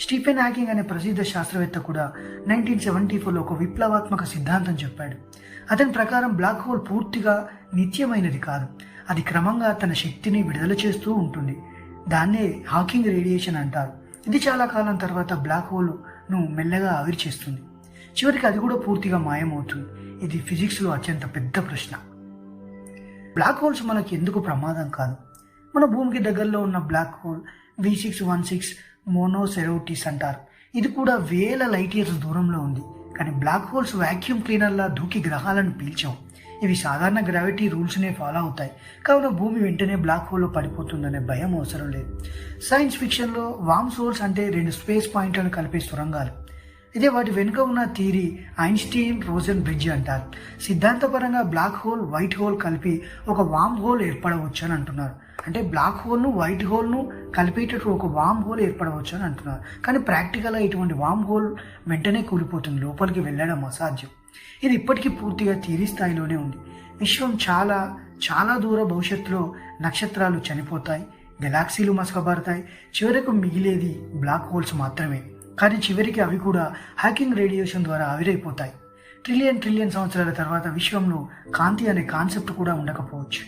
Stephen hacking అనే ప్రసిద్ధ శాస్త్రవేత్త కూడా నైన్టీన్ సెవెంటీ ఫోర్లో ఒక విప్లవాత్మక సిద్ధాంతం చెప్పాడు. అతని ప్రకారం బ్లాక్ హోల్ పూర్తిగా నిత్యమైనది కాదు. అది క్రమంగా తన శక్తిని విడుదల చేస్తూ ఉంటుంది. దాన్నే హాకింగ్ రేడియేషన్ అంటారు. ఇది చాలా కాలం తర్వాత బ్లాక్ హోల్ను మెల్లగా ఆవిరి చేస్తుంది చివరికి అది కూడా పూర్తిగా మాయమవుతుంది. ఇది ఫిజిక్స్లో అత్యంత పెద్ద ప్రశ్న. బ్లాక్ హోల్స్ మనకి ఎందుకు ప్రమాదం కాదు? మన భూమికి దగ్గరలో ఉన్న black hole V six one six Monocerotis అంటారు. ఇది కూడా వేల లైట్ ఇయర్స్ దూరంలో ఉంది. కానీ బ్లాక్ హోల్స్ వాక్యూమ్ క్లీనర్లా దూకి గ్రహాలను పీల్చాం. ఇవి సాధారణ గ్రావిటీ రూల్స్నే ఫాలో అవుతాయి. కావున భూమి వెంటనే బ్లాక్ హోల్లో పడిపోతుందనే భయం అవసరం లేదు. సైన్స్ ఫిక్షన్లో వామ్స్ హోల్స్ అంటే రెండు స్పేస్ పాయింట్లను కలిపే సొరంగాలు. ఇదే వాటి వెనుక ఉన్న థీరీ ఐన్స్టీన్ రోజన్ బ్రిడ్జ్ అంటారు. సిద్ధాంతపరంగా బ్లాక్ హోల్ వైట్ హోల్ కలిపి ఒక వామ్ హోల్ ఏర్పడవచ్చు అని అంటున్నారు. అంటే బ్లాక్ హోల్ను వైట్ హోల్ను కలిపేటట్టు ఒక వామ్ హోల్ ఏర్పడవచ్చు అని అంటున్నారు. కానీ ప్రాక్టికల్గా ఇటువంటి వామ్ హోల్ వెంటనే కూలిపోతుంది లోపలికి వెళ్ళడం అసాధ్యం. ఇది ఇప్పటికీ పూర్తిగా థీరీ స్థాయిలోనే ఉంది. విశ్వం చాలా చాలా దూర భవిష్యత్తులో నక్షత్రాలు చనిపోతాయి గెలాక్సీలు మసకబారుతాయి. చివరకు మిగిలేది బ్లాక్ హోల్స్ మాత్రమే. కానీ చివరికి అవి కూడా హ్యాకింగ్ రేడియేషన్ ద్వారా ఆవిరైపోతాయి ట్రిలియన్ ట్రిలియన్ సంవత్సరాల తర్వాత విశ్వంలో కాంతి అనే కాన్సెప్ట్ కూడా ఉండకపోవచ్చు.